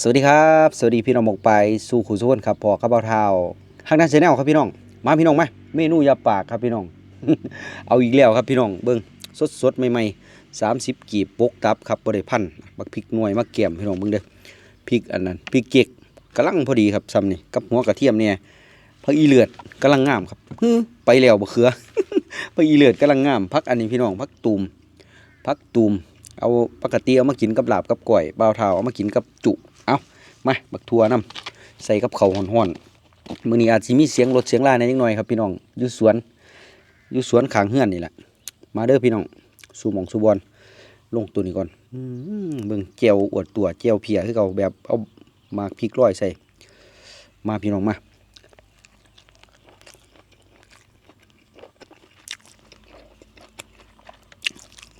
สวัสดีครับ สวัสดีพี่น้องหมกไปสู่ขู่สุวรรณครับพอครับเบาเท้าฮักนันเชนแนลครับพี่น้อง มาพี่น้องไหมเมนูยาปากครับพี่น้อง เอาอีกแล้วครับพี่น้องเบิ้งสดสดใหม่ๆสามสิบกีบปกตับครับบริพันธ์บักพริกหน่วยมะเกี่ยมพี่น้องเบิ้งเด้อพริกอันนั้นพริกเก๊กกำลังพอดีครับซ้ำนี่กับหัวกระเทียมเนี่ยผักอีเลือดกำลังงามครับฮือไปแล้วบะเขือผักอีเลือดกำลังงามพักอันนี้พี่น้องพักตูมพักตูมเอาปกติเอามากินกับลาบกับก่อยบ่าวเท้าเอามากินกับจุ มาบักทัวน้ำใส่กับเขาห่อนๆมื้อนี้อาจสิมีเสียงรถเสียงลาในนิดหน่อยครับพี่น้องอยู่สวนอยู่สวนขางเฮือนนี่แหละมาเด้อพี่น้องสู่หมองสู่บอลลงตัวนี้ก่อนเบิ่งแจวอวดตัวแจวเพียคือเก่าแบบเอามาพริกร้อยใส่ มาพี่น้องมา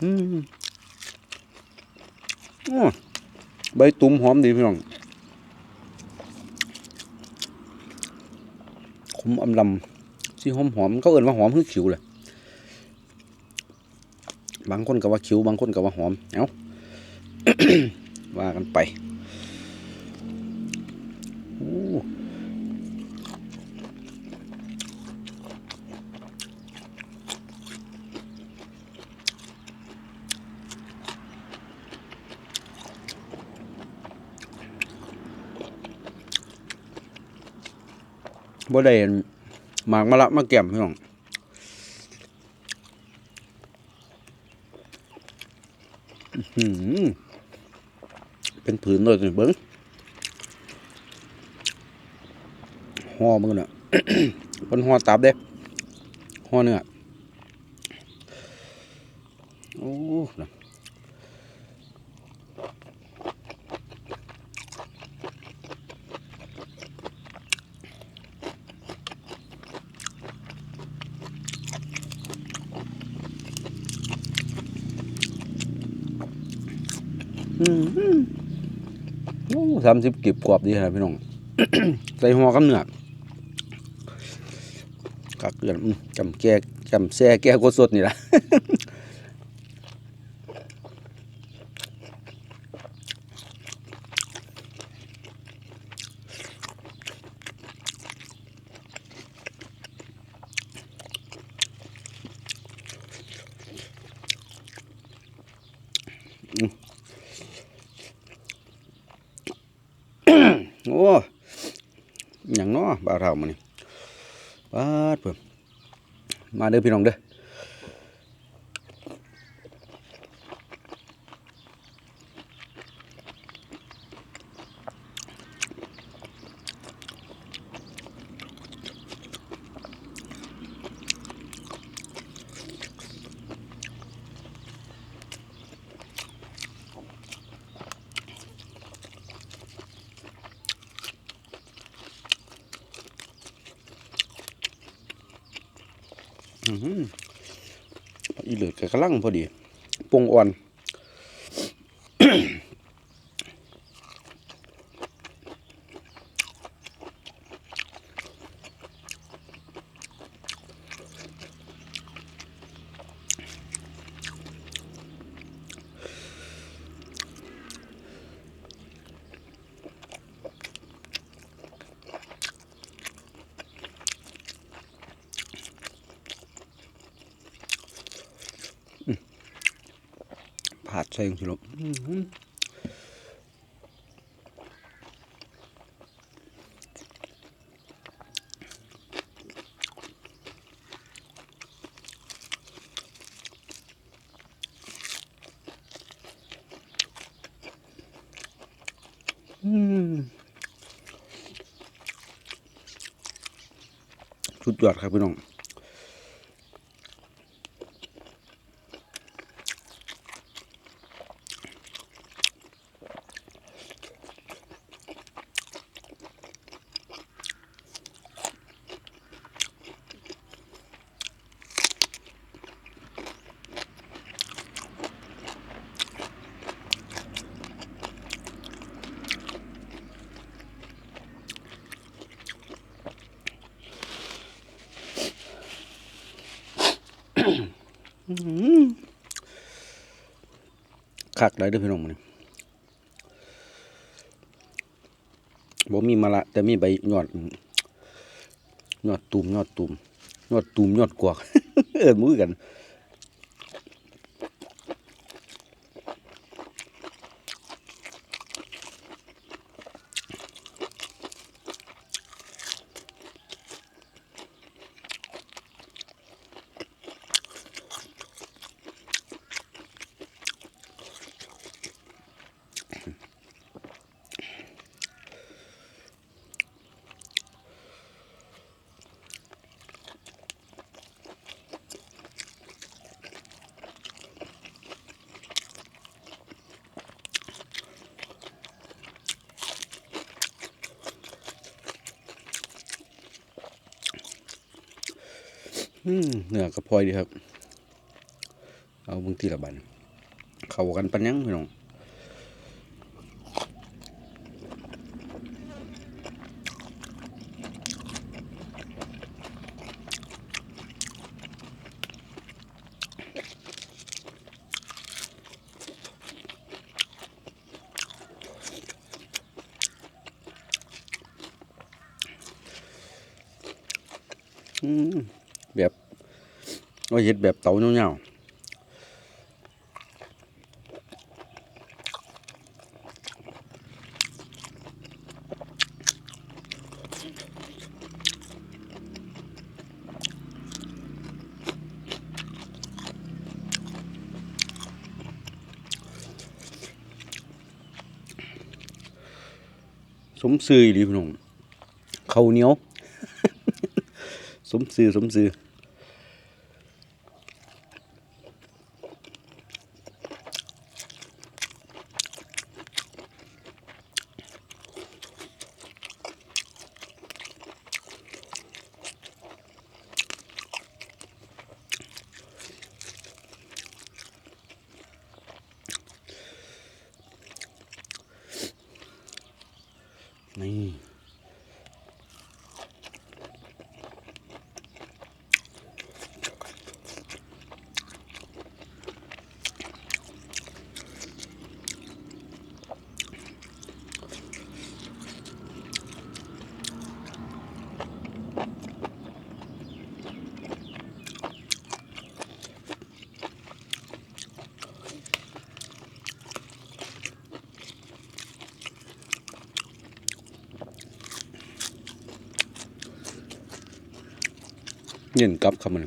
อืมโอ้ใบตุ้มหอมดีพี่น้อง มอำลำที่หอมหอมเขาเอิ้นว่าหอมคือขิวเลยบางคนก็ว่าขิวบางคนก็ว่าหอม เอ้าว่ากันไปโอ้ บ่ได้อันหมากมะละมาแก้มพี่น้องเป็นผืนเลยเบิ้งห่อมึงน่ะเป็นห่อตับเด้ห่อเนื้อโอ้มโอ้ สามสิบกิบกรอบดีครับพี่น้องใส่หัวกับเนื้อกักเกลือนจำแก่จำแซ่แก่โคตรสดนี่ละ โอ้อหย่างเนาะบ่าวเท่ามานี่ปาดเพิ่ม มาเด้อพี่น้องเด้อ อีเหลือกกระลังพอดีปรุงอ่อน ผัดใส่ลงสิลูกอื้อหืออืมสุดยอดครับพี่น้อง คักได้ด้วยพี่น้องมันบ่มีมะละ แต่มีใบยอดยอดตุ่มยอดตุ่มยอดตุ่มยอดกวก เอิ้นมือกัน เนื้อก็พอยดีครับ เอาบางทีละบัน เข้ากันปันยังพี่น้องอืมแบบ ว่าเฮ็ดแบบเตาเงาๆสมซื่ออีหลีพี่น้องข้าเหนียว สมซื่อสมซื่อ นี่ เย็นกับคำมัน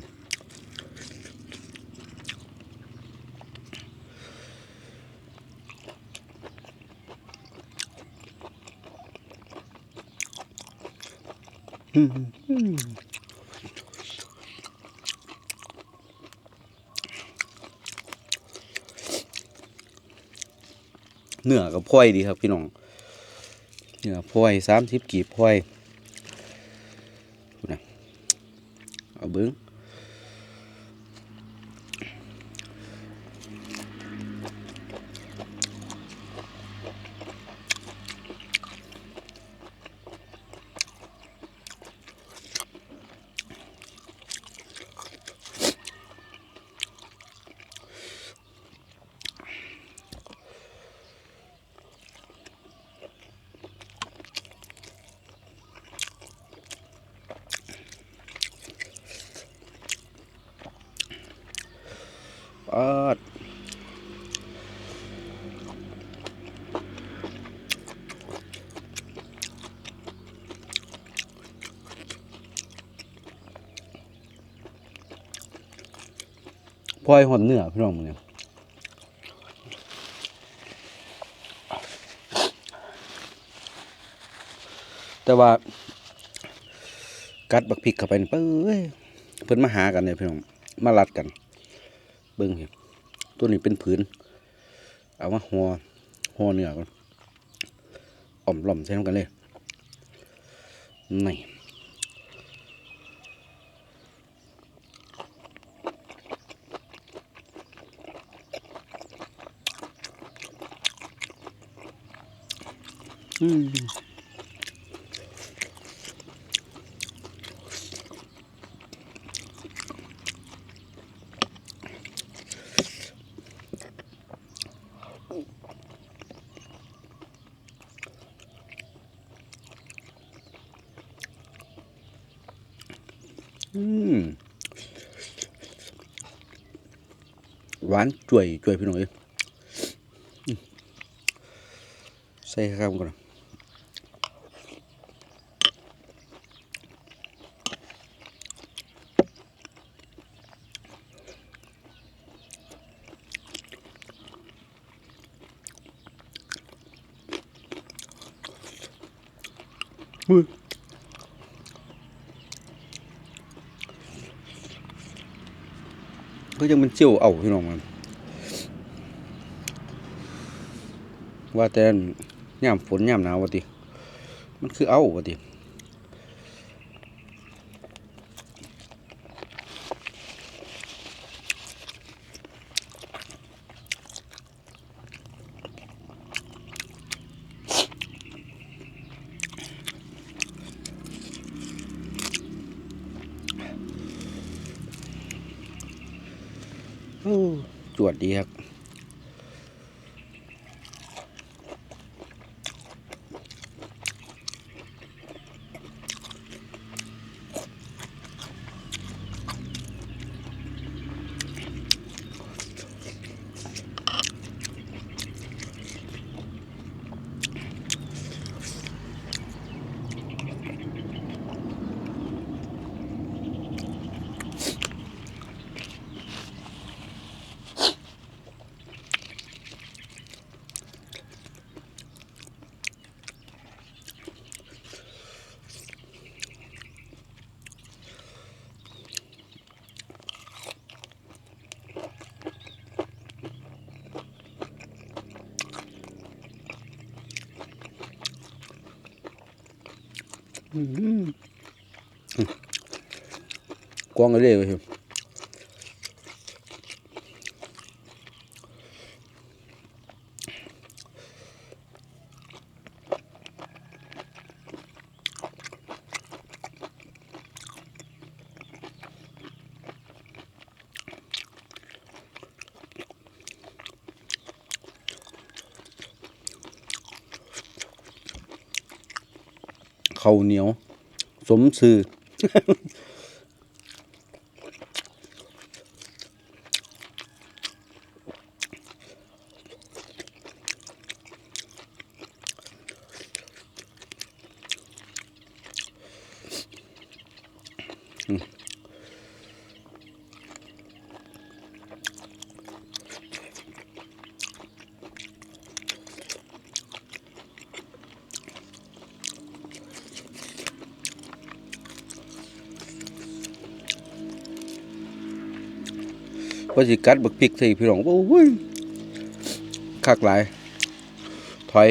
เนื้อกับพลอยดีครับ พี่น้องเนื้อพลอยสามสิบกีบพลอยพูนะ เอาเบิ้ง ปาดพลอยหอนเนื้อพี่น้องมึงเนี่ยแต่ว่า กัดบักพริกเข้าไปนี่เป้ยเพิ่นมาหากันเนี่ยพี่น้องมารัดกัน เบิ้งเห็นตัวนี้เป็นผืน เอามาห่อห่อเนื้อก่อนอ่อมหล่อมใส่ลงกันเลยนี่อืม หวานจ่วยจ่วยพี่น้องเอ้ยใส่ข้าวก่อน ก็ยังเป็นเจียวเอาพี่น้องมันว่าแต่ย่ามฝนย่ามหนาววะติมันคือเอาวะติ โอ้จวดดีครับ อื้อหือกวางเลยเว้ย เข้าวเหนียว สมซื่อ ว่าสิกัดบักพริกใส่พี่น้องโอ้ยคักหลาย ถอย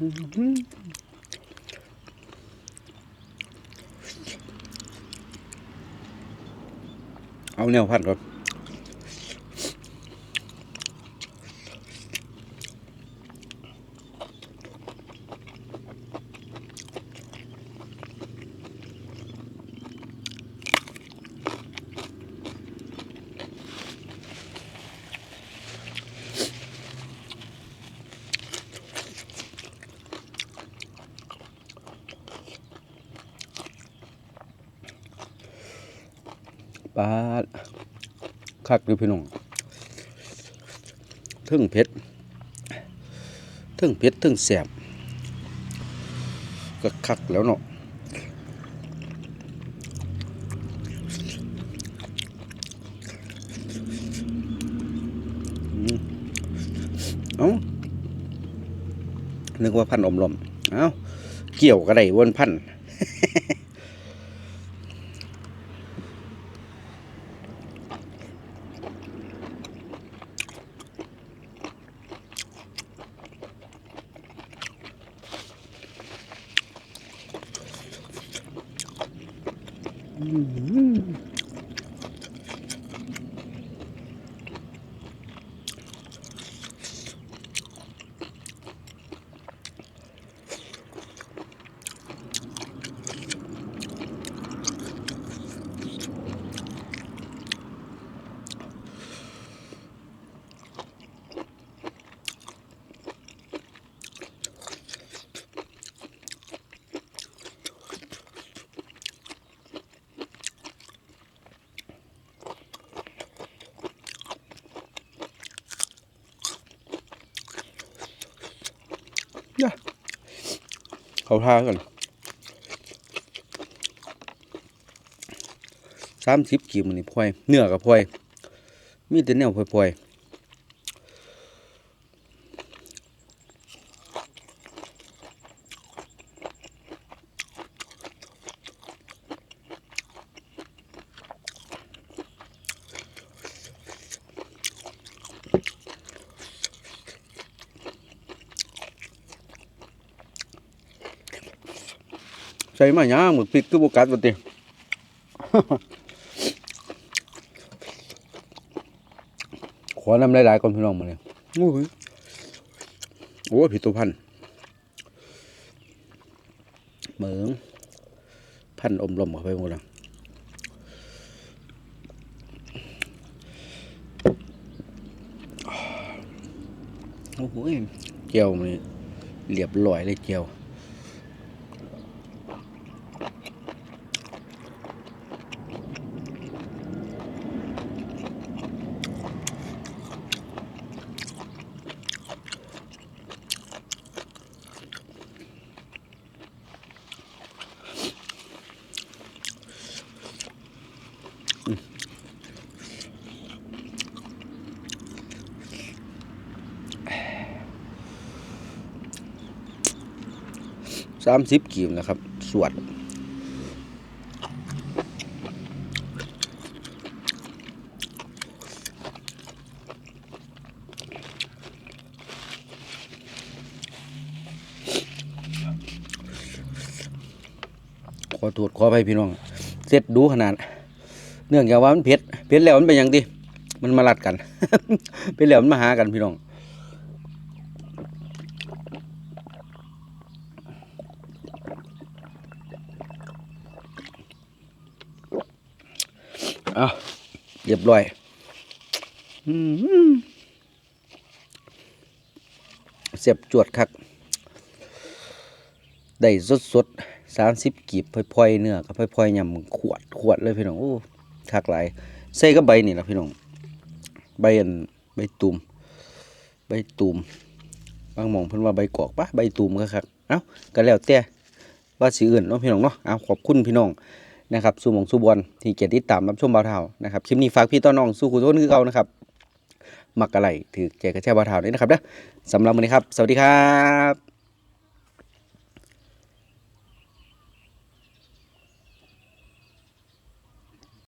เอาแนวพันก่อน คักอยพี่น้องทึ่งเผ็ดทึ่งเผ็ดทึ่งแสบก็คักแล้วเนาะเอานึกว่าพันอมลมเอาเกี่ยวกระไดวนพันธ์ 음. เขาท่ากันสามสิบกี่มันนี่พลอย เนื้อกับพลอย มีแต่แนวพลอย ส่มาหยาหมึกพริกคือโบกัดปติขอนำหลายๆก่อนพี่น้องมาเลยโอ้ยโอ้ยผิดตัวพันธุ์เหมืองพันธุ์อมลมเข้าไปหมดแล้วโอ้โหเจียวมันเรียบร้อยเลยเจียวามสิบกีบนะครับ สวดขอโทษขออภัยพี่น้องเสร็จดูขนาด เนื่องจากว่ามันเผ็ดเผ็ดแล้วมันเป็นยังดิมันมาลัดกันเผ็ดแล้วมันมาหากันพี่น้อง เรียบร้อยอืมเสียบจวดคัก ได้สดสดสามสิบกีบพลอยๆเนื้อกับพลอยๆยำขวดขวดเลยพี่น้องโอ้คักหลายใส่กับใบนี่ละพี่น้อง ใบอันใบตูมใบตูมบางหมองเพิ่นว่าใบกอกปะใบตูมก็ครับเอ้าก็แล้วแต่ว่าสีอื่นเนาะพี่น้องเนาะเอาขอบคุณพี่น้อง นะครับสู่หมองสู่บอลที่เกียรติดตามรับชมบ่าวเท่านะครับคลิปนี้ฝากพี่ต้อน้องสู่คุณทุนคือเก่านะครับมักอะไรถือแจกกระแช่บ่าวเท่านี้นะครับเด้อสำหรับวันนี้ครับ สวัสดีครับ